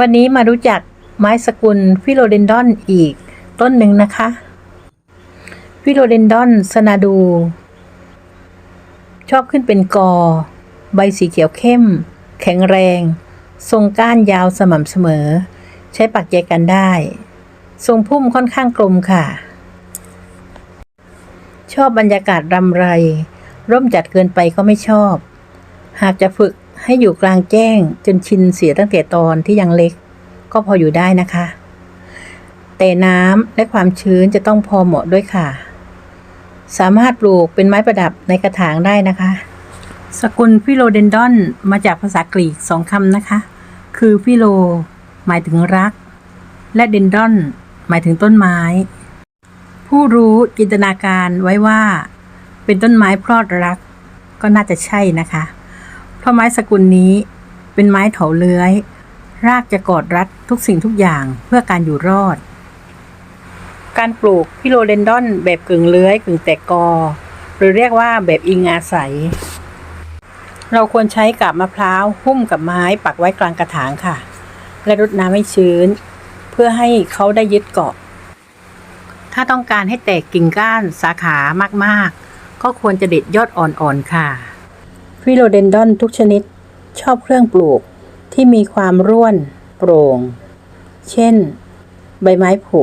วันนี้มารู้จักไม้สกุลฟิโลเดนดอนอีกต้นหนึ่งนะคะ ฟิโลเดนดอนสนาดู ชอบขึ้นเป็นกอ ใบสีเขียวเข้ม แข็งแรง ทรงก้านยาวสม่ำเสมอ ใช้ปักแยกันได้ ทรงพุ่มค่อนข้างกลมค่ะ ชอบบรรยากาศรำไร ร่มจัดเกินไปก็ไม่ชอบ หากจะฝึก ให้อยู่กลางแจ้งจนชินเสียตั้งแต่ตอนที่ยังเล็ก ก็พออยู่ได้นะคะ แต่น้ำและความชื้นจะต้องพอเหมาะด้วยค่ะ สามารถปลูกเป็นไม้ประดับในกระถางได้นะคะ สกุลฟิโลเดนดอนมาจากภาษากรีกสองคำนะคะ คือฟิโล หมายถึงรัก และเดนดอน หมายถึงต้นไม้ ผู้รู้จินตนาการไว้ว่า เป็นต้นไม้พรอดรัก ก็น่าจะใช่นะคะ เพราะไม้สกุลนี้เป็นไม้เถาเลื้อย รากจะกอดรัดทุกสิ่งทุกอย่างเพื่อการอยู่รอด การปลูกฟิโลเดนดอนแบบกึ่งเลื้อยกึ่งแตกกอ หรือเรียกว่าแบบอิงอาศัย เราควรใช้กับมะพร้าวหุ้มกับไม้ปักไว้กลางกระถางค่ะ และรดน้ำให้ชื้น เพื่อให้เขาได้ยึดเกาะ ถ้าต้องการให้แตกกิ่งก้านสาขามากๆ ก็ควรจะเด็ดยอดอ่อนๆค่ะ ฟิโลเดนดอนทุกชนิดชอบเครื่องปลูกที่มีความร่วนโปร่ง เช่น ใบไม้ผุ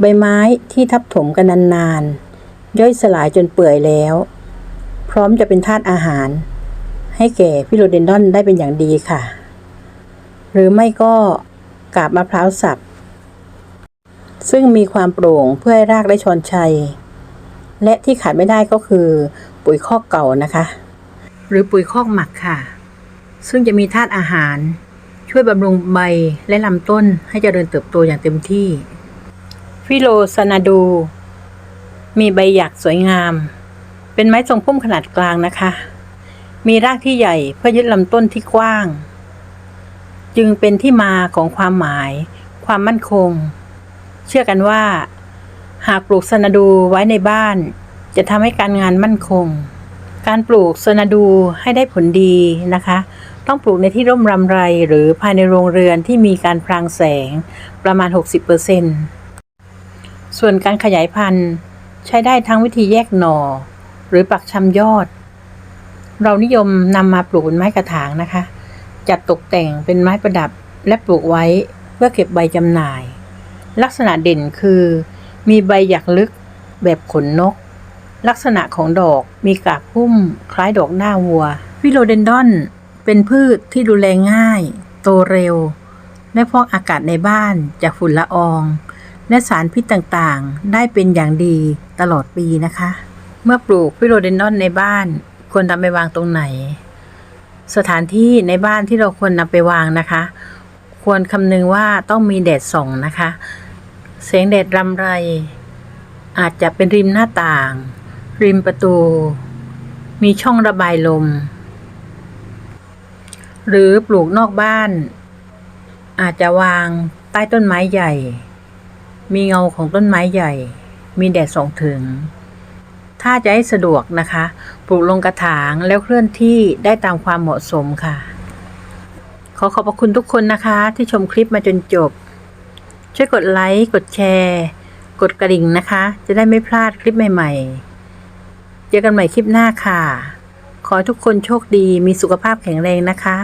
ใบไม้ที่ทับถมกันนานๆ ย่อยสลายจนเปื่อยแล้ว พร้อมจะเป็นธาตุอาหาร ให้แก่ฟิโลเดนดอนได้เป็นอย่างดีค่ะ หรือไม่ก็กาบมะพร้าวสับ ซึ่งมีความโปร่งเพื่อให้รากได้ชอนชัย และที่ขาดไม่ได้ก็คือปุ๋ยคอกเก่านะคะ หรือปุ๋ยคอกหมักค่ะ ซึ่งจะมีธาตุอาหาร ช่วยบำรุงใบและลำต้นให้เจริญเติบโตอย่างเต็มที่ ฟิโลซานาดู มีใบหยักสวยงาม เป็นไม้ทรงพุ่มขนาดกลางนะคะ มีรากที่ใหญ่เพื่อยึดลำต้นที่กว้าง จึงเป็นที่มาของความหมาย ความมั่นคง เชื่อกันว่า หากปลูกสนาดูไว้ในบ้าน จะทำให้การงานมั่นคง การปลูกสนาดูให้ได้ผลดีนะคะ ต้องปลูกในที่ร่มรำไรหรือภายในโรงเรือนที่มีการพรางแสงประมาณ 60%ส่วนการขยายพันธุ์ใช้ได้ทั้งวิธีแยกหน่อ หรือปักชำยอด เรานิยมนำมาปลูกเป็นไม้กระถางนะคะ จัดตกแต่งเป็นไม้ประดับและปลูกไว้เพื่อเก็บใบจำหน่าย ลักษณะเด่นคือ มีใบหยักลึกแบบขนนก ลักษณะของดอกมีกาบพุ่ม คล้ายดอกหน้าวัวฟิโลเดนดอน เป็นพืชที่ดูแลง่าย โตเร็ว และฟอกอากาศในบ้านจากฝุ่นละออง และสารพิษต่างๆ ได้เป็นอย่างดีตลอดปีนะคะ เมื่อปลูกฟิโลเดนดอนในบ้าน ควรนำไปวางตรงไหน สถานที่ในบ้านที่เราควรนำไปวางนะคะ ควรคำนึงว่าต้องมีแดดส่องนะคะแสงแดดรำไร อาจจะเป็นริมหน้าต่าง ริมประตู มีช่องระบายลม หรือปลูกนอกบ้าน อาจจะวางใต้ต้นไม้ใหญ่ มีเงาของต้นไม้ใหญ่ มีแดดส่องถึง ถ้าจะให้สะดวกนะคะ ปลูกลงกระถางแล้วเคลื่อนที่ได้ตามความเหมาะสมค่ะ ขอขอบพระคุณทุกคนนะคะ ที่ชมคลิปมาจนจบ ช่วยกดไลค์ กดแชร์ กดกระดิ่งนะคะ จะได้ไม่พลาดคลิปใหม่ ๆ จอกันใหม่คลิปหน้าค่ะ ขอทุกคนโชคดีมีสุขภาพแข็งแรงนะคะ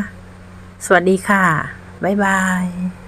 สวัสดีค่ะ บ๊ายบาย